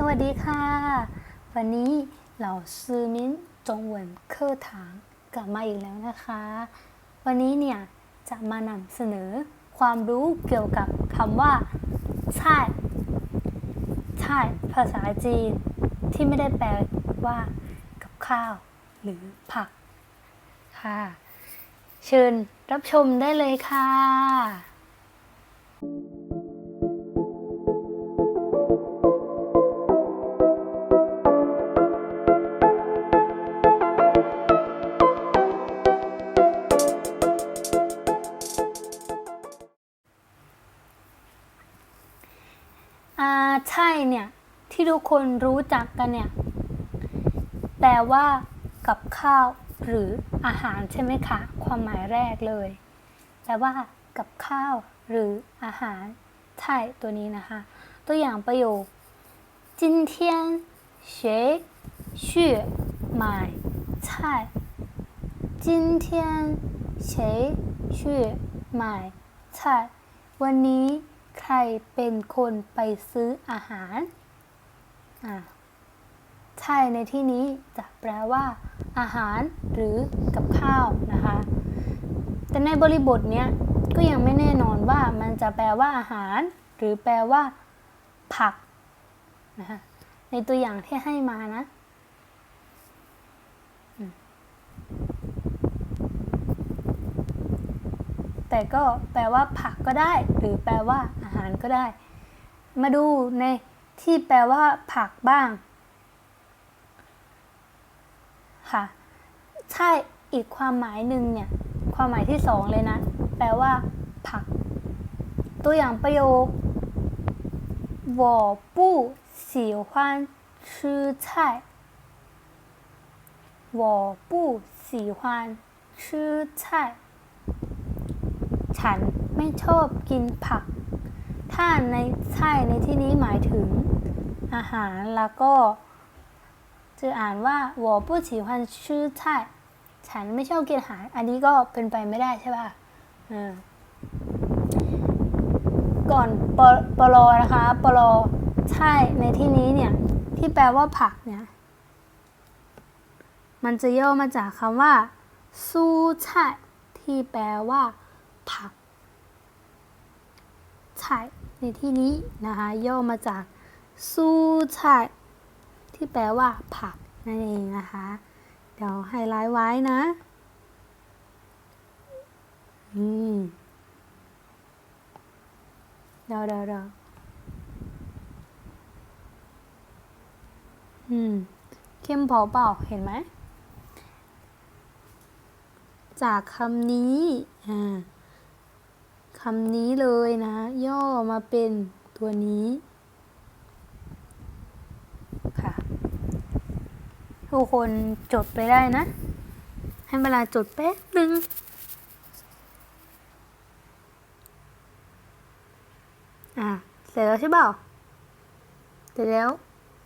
สวัสดีค่ะ วันนี้เราซือมิ้นจงเหวินเคอร์ถางกลับมาอีกแล้วนะคะ วันนี้เนี่ยจะมานำเสนอความรู้เกี่ยวกับคำว่าใช่ใช่ภาษาจีนที่ไม่ได้แปลว่ากับข้าว หรือผักค่ะ เชิญรับชมได้เลยค่ะ ที่ทุกคนรู้จักกันเนี่ย แปลว่ากับข้าวหรืออาหารใช่ไหมคะ ความหมายแรกเลย แปลว่ากับข้าวหรืออาหาร ใช่ตัวนี้นะคะ ตัวอย่างประโยค今天谁去买菜今天谁去买菜วันนี้ใครเป็นคนไปซื้ออาหารอ่า ใช่ในที่นี้จะแปลว่า อาหารหรือกับข้าวนะคะ แต่ในบริบทเนี้ยก็ยังไม่แน่นอนว่ามันจะแปลว่าอาหาร หรือแปลว่า ผักนะคะในตัวอย่างที่ให้มานะแต่ก็แปลว่าผักก็ได้ หรือแปลว่าอาหารก็ได้ มาดูใน ที่แปลว่า ผักบ้าง ค่ะ ใช่อีกความหมายหนึ่งเนี่ย ความหมายที่สองเลยนะ แปลว่า ผัก ตัวอย่างประโยค我不喜欢吃菜我不喜欢吃菜ฉันไม่ชอบกินผัก ถ้าในใช่ในที่นี้หมายถึงอาหารแล้วก็ จะอ่านว่า我不喜欢吃菜ฉันไม่ชอบกินอาหาร อันนี้ก็เป็นไปไม่ได้ใช่ป่ะเออก่อนปปลอนะคะปลอใช่ในที่นี้เนี่ย ที่แปลว่าผักเนี่ย มันจะย่อมาจากคำว่าสู้ใช่ที่แปลว่า ผัก ใช่ ในที่นี้นะคะย่อมาจากสู้ใช่ที่แปลว่าผักนั่นเองนะคะ เดี๋ยวไฮไลท์ไว้นะอืมเดี๋ยวเดี๋ยวเดี๋ยวอืมเข้มพอเปล่าเห็นไหม จากคำนี้อ่า คำนี้เลยนะ ย่อมาเป็นตัวนี้ค่ะ ทุกคนจดไปได้นะ ให้เวลาจดแป๊บหนึ่งอะ เสร็จแล้วใช่เปล่าเสร็จแล้ว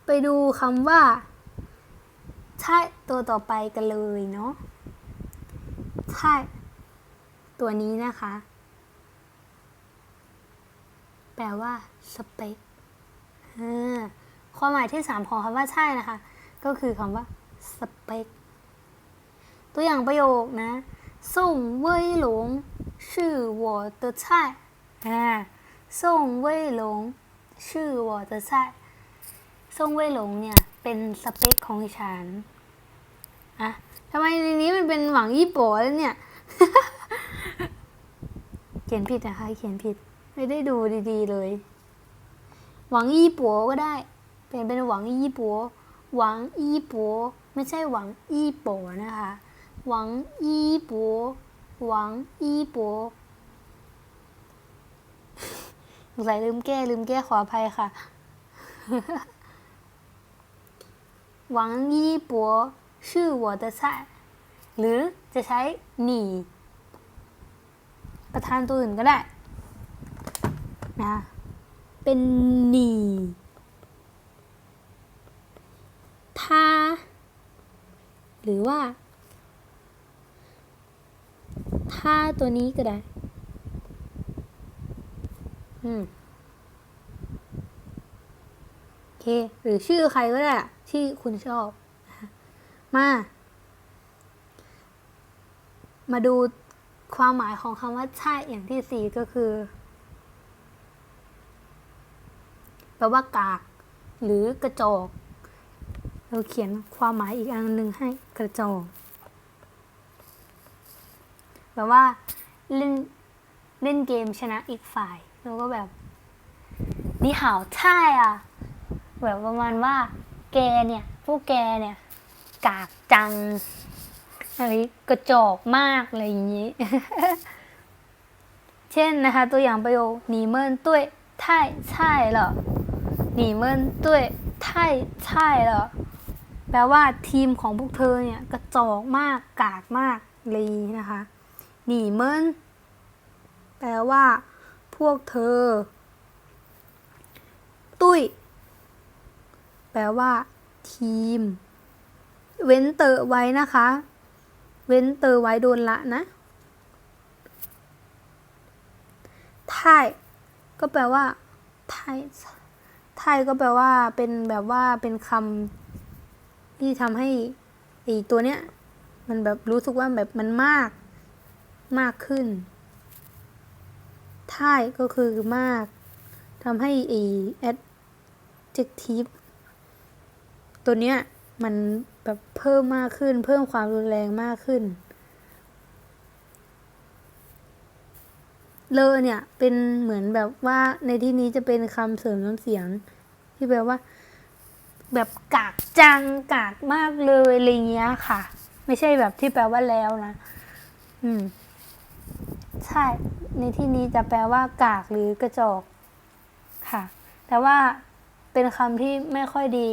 ไปดูคำว่า ใช่ตัวต่อไปกันเลยเนาะใช่ตัวนี้นะคะ แปลว่า สเปคอ่าความหมายที่สามของคำว่าใช่นะคะ ก็คือคำว่า สเปค ตัวอย่างประโยคนะ宋威龙是我的菜อ่า宋威龙是我的菜ส่งเว่ยหลงเนี่ย เป็นสเปคของฉันอะทำไมในนี้มันเป็นหวังยี่ป๋อแล้วเนี่ย เขียนผิดนะคะ เขียนผิด ไม่ได้ดูดีๆเลย หวังยี่ปัวก็ได้ เปลี่ยนเป็นหวังยี่ปัว หวังยี่ปัว ไม่ใช่หวังยี่ป๋อนะคะ หวังยี่ปัว หวังยี่ปัวสงสัยลืมแก้ลืมแก้ขออภัยค่ะ หวังยี่ปัวชื่อ我的菜หรือจะใช้หนีประธานตัวอื่นก็ได้ นะ เป็นหนีท่าหรือว่าท่าตัวนี้ก็ได้ อืมโอเค หรือชื่อใครก็ได้ที่คุณชอบมา มาดูความหมายของคำว่าใช่อย่างที่สี่ก็คือ แป ลว่ากาก หรือกระจอก เราเขียนความหมายอีกอันหนึ่งให้กระจอกแปลว่าเล่นเล่นเกมชนะอีกฝ่ายแล้วก็แบบนี่หาวใช่อะ แบบประมาณว่า แกเนี่ยพวกแกเนี่ย กากจังอะไรกระจอกมากอะไรอย่างนี้ เช่นนะคะ ตัวอย่างประโยค นี่เมินด้วยใช่ใช่หรอแปลว่าทีมของพวกเธอเนี่ยกระจอกมากกากมากเลยนะคะหนีเมินแปลว่า พวกเธอ ตุ้ย แปลว่า ทีม เว้นเตอไว้นะคะ เว้นเตอไว้โดนละนะไทยก็แปลว่าไทย ไทยก็แปลว่าเป็นแบบว่าเป็นคำที่ทำให้ไอตัวเนี้ย มันแบบรู้สึกว่าแบบมันมากมากขึ้นไทยก็คือมากทำให้ไอ adjective ตัวเนี้ย มันแบบเพิ่มมากขึ้น เพิ่มความรุนแรงมากขึ้น เลอเนี่ยเป็นเหมือนแบบว่าในที่นี้จะเป็นคำเสริมน้ำเสียง ที่แปลว่า แบบกากจังกากมากเลยอะไรเงี้ยค่ะ ไม่ใช่แบบที่แปลว่าแล้วนะอืม ใช่ ในที่นี้จะแปลว่ากากหรือกระจอกค่ะ แต่ว่าเป็นคำที่ไม่ค่อยดี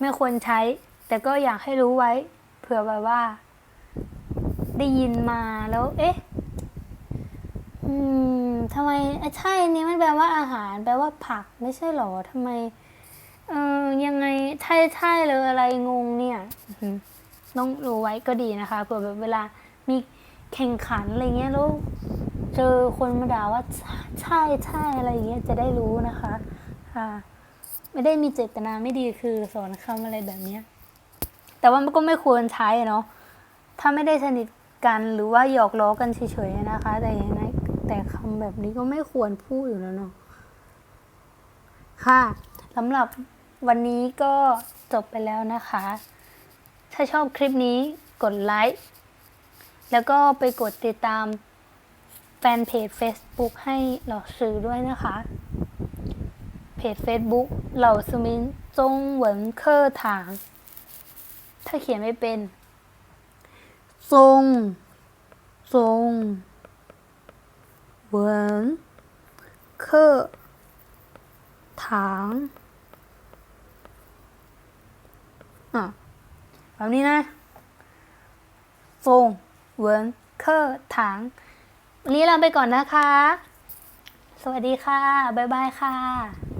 ไม่ควรใช้ แต่ก็อยากให้รู้ไว้ เผื่อแบบว่า ได้ยินมาแล้ว เอ๊ะ อืมทำไมเอ้ใช่นี้มันแปลว่าอาหาร แปลว่าผักไม่ใช่หรอทำไม เออยังไงใช่ใช่เลยอะไรงงเนี่ยต้องรู้ไว้ก็ดีนะคะเผื่อแบบเวลามีแข่งขันอะไรเงี้ยแล้วเจอคนมาด่าว่าใช่ใช่อะไรเงี้ยจะได้รู้นะคะค่ะไม่ได้มีเจตนาไม่ดีคือสอนคำอะไรแบบเนี้ยแต่ว่ามันก็ไม่ควรใช้เนาะถ้าไม่ได้สนิทกันหรือว่าหยอกล้อกันเฉยๆนะคะ แต่ยังไง แต่คำแบบนี้ก็ไม่ควรพูดอยู่แล้วเนาะค่ะสำหรับวันนี้ก็จบไปแล้วนะคะ ถ้าชอบคลิปนี้กดไลค์แล้วก็ไปกดติดตามแฟนเพจ Facebook ให้เหล่าซื้อด้วยนะคะ เพจ Facebook เหล่าสมินจงเหวินเคอร์ถาง ถ้าเขียนไม่เป็น ทรง ทรง เหวินเคอร์ถางอะแบบนี้นะทรงเวินเคอร์ถังวันนี้เราไปก่อนนะคะ สวัสดีค่ะ บ๊ายบายค่ะ